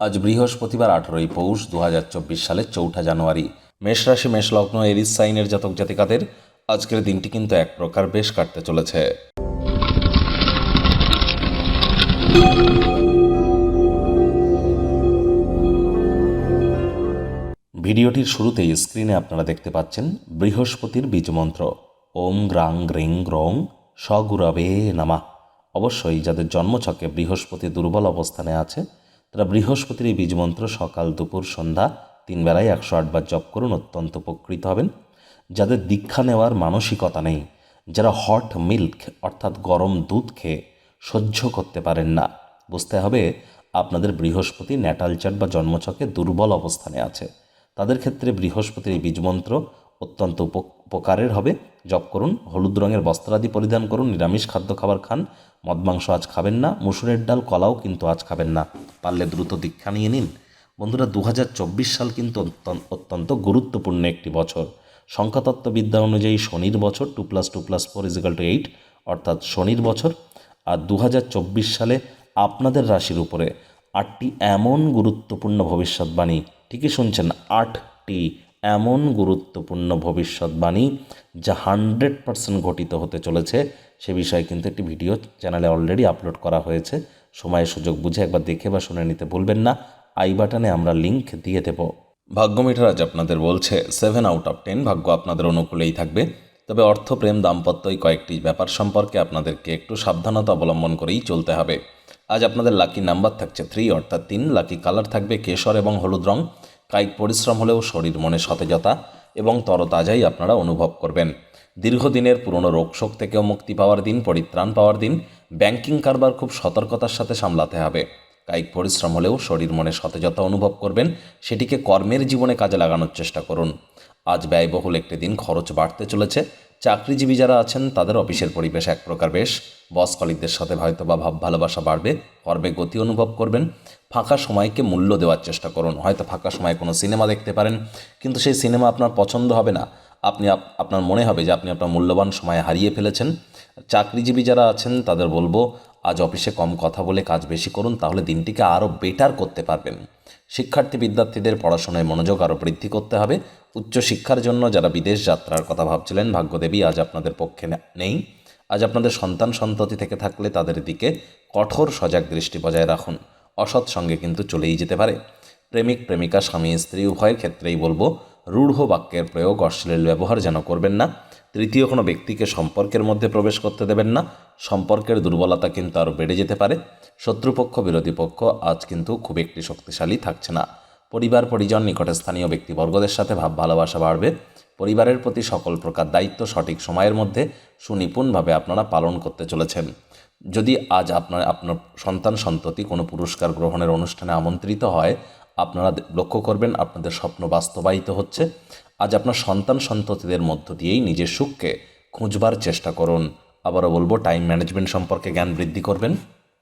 আজ বৃহস্পতিবার আঠারোই পৌষ দুহাজার চব্বিশ সালের চৌঠা জানুয়ারি। মেষ রাশি, মেষ লগ্ন, এরিস সাইনের জাতক জাতিকাদের আজকের দিনটি কিন্তু এক প্রকার বেশ কাটতে চলেছে। ভিডিওটির শুরুতেই স্ক্রিনে আপনারা দেখতে পাচ্ছেন বৃহস্পতির বীজমন্ত্র। ওম গ্রাং গ্রিং গ্রং স্বগুরবে নামা। অবশ্যই যাদের জন্মছকে বৃহস্পতি দুর্বল অবস্থানে আছে তারা বৃহস্পতির এই বীজমন্ত্র সকাল, দুপুর, সন্ধ্যা, তিন বেলায় একশো আটবার জপ করুন, অত্যন্ত উপকৃত হবেন। যাদের দীক্ষা নেওয়ার মানসিকতা নেই, যারা হট মিল্ক অর্থাৎ গরম দুধ খেয়ে সহ্য করতে পারেন না, বুঝতে হবে আপনাদের বৃহস্পতি ন্যাটাল চার্ট বা জন্মছকে দুর্বল অবস্থানে আছে। তাদের ক্ষেত্রে বৃহস্পতির এই বীজমন্ত্র অত্যন্ত উপ- উপকারের হবে। জপ করুন, হলুদ রঙের বস্ত্রাদি পরিধান করুন, নিরামিষ খাদ্য খাবার খান। মদ মাংস আজ খাবেন না, মুসুরের ডাল, কলাও কিন্তু আজ খাবেন না। পারলে দ্রুত দীক্ষা নিয়ে নিন। বন্ধুরা দু হাজার চব্বিশ সাল কিন্তু অত্যন্ত- অত্যন্ত গুরুত্বপূর্ণ একটি বছর। সংখ্যাতত্ত্ববিদ্যা অনুযায়ী শনির বছর two plus two plus four equal two eight, অর্থাৎ শনির বছর। আর দু হাজার চব্বিশ সালে আপনাদের রাশির উপরে আটটি এমন গুরুত্বপূর্ণ ভবিষ্যৎবাণী। ঠিকই শুনছেন, আটটি এমন গুরুত্বপূর্ণ ভবিষ্যৎবাণী যা হান্ড্রেড পার্সেন্ট ঘটিত হতে চলেছে, সে বিষয়ে কিন্তু একটি ভিডিও চ্যানেলে অলরেডি আপলোড করা হয়েছে। সময় সুযোগ বুঝে একবার দেখে বা শুনে নিতে ভুলবেন না। আই বাটনে আমরা লিংক দিয়ে দেব। ভাগ্যমিটার আজ আপনাদের বলছে সেভেন আউট অফ টেন ভাগ্য আপনাদের অনুকূলেই থাকবে। তবে অর্থ, প্রেম, দাম্পত্য এই কয়েকটি ব্যাপার সম্পর্কে আপনাদেরকে একটু সাবধানতা অবলম্বন করেই চলতে হবে। আজ আপনাদের লাকি নাম্বার থাকছে থ্রি অর্থাৎ তিন। লাকি কালার থাকবে কেশর এবং হলুদ রং। কায়িক পরিশ্রম হলেও শরীর মনে সতেজতা এবং তরতাজাই আপনারা অনুভব করবেন। দীর্ঘদিনের পুরনো রোগশোক থেকেও মুক্তি পাওয়ার দিন, পরিত্রাণ পাওয়ার দিন ব্যাংকিং কারবার খুব সতর্কতার সাথে সামলাতে হবে। কায়িক পরিশ্রম হলেও শরীর মনে সতেজতা অনুভব করবেন, সেটিকে কর্মের জীবনে কাজে লাগানোর চেষ্টা করুন। আজ ব্যয়বহুল একটি দিন খরচ বাড়তে চলেছে। চাকরিজীবী যারা আছেন, তাদের অফিসের পরিবেশ এক প্রকার বেশ। বস কলিকদের সাথে হয়তো বা ভাব ভালোবাসা বাড়বে, কর্মে গতি অনুভব করবেন। ফাঁকা সময়কে মূল্য দেওয়ার চেষ্টা করুন। হয়তো ফাঁকা সময়ে কোনো সিনেমা দেখতে পারেন, কিন্তু সেই সিনেমা আপনার পছন্দ হবে না। আপনি আপনার মনে হবে যে আপনি আপনার মূল্যবান সময় হারিয়ে ফেলেছেন। চাকরিজীবী যারা আছেন, তাদের বলব আজ অফিসে কম কথা বলে কাজ বেশি করুন, তাহলে দিনটিকে আরও বেটার করতে পারবেন। শিক্ষার্থী বিদ্যার্থীদের পড়াশোনায় মনোযোগ আরও বৃদ্ধি করতে হবে। উচ্চশিক্ষার জন্য যারা বিদেশ যাত্রার কথা ভাবছিলেন, ভাগ্যদেবী আজ আপনাদের পক্ষে নেই। আজ আপনাদের সন্তান সন্ততি থেকে থাকলে তাদের দিকে কঠোর সজাগ দৃষ্টি বজায় রাখুন। অসৎ সঙ্গে কিন্তু চলেই যেতে পারে। প্রেমিক, প্রেমিকা, স্বামী, স্ত্রী, উভয়ের ক্ষেত্রেই বলব রূঢ় বাক্যের প্রয়োগ অশ্লীল ব্যবহার যেন করবেন না। তৃতীয়, কোনো ব্যক্তিকে সম্পর্কের মধ্যে প্রবেশ করতে দেবেন না। সম্পর্কের দুর্বলতা কিন্তু আরও বেড়ে যেতে পারে। শত্রুপক্ষ, বিরোধী পক্ষ আজ কিন্তু খুব একটি শক্তিশালী থাকছে না। পরিবার, পরিজন নিকটে স্থানীয় ব্যক্তিবর্গদের সাথে ভাব ভালোবাসা বাড়বে। পরিবারের প্রতি সকল প্রকার দায়িত্ব সঠিক সময়ের মধ্যে সুনিপুণভাবে আপনারা পালন করতে চলেছেন। যদি আজ আপনার আপনার সন্তান সন্ততি কোনো পুরস্কার গ্রহণের অনুষ্ঠানে আমন্ত্রিত হয় আপনারা লক্ষ্য করবেন আপনাদের স্বপ্ন বাস্তবায়িত হচ্ছে। আজ আপনার সন্তান সন্ততিদের মধ্য দিয়েই নিজের সুখকে খুঁজবার চেষ্টা করুন। আবারও বলব টাইম ম্যানেজমেন্ট সম্পর্কে জ্ঞান বৃদ্ধি করবেন।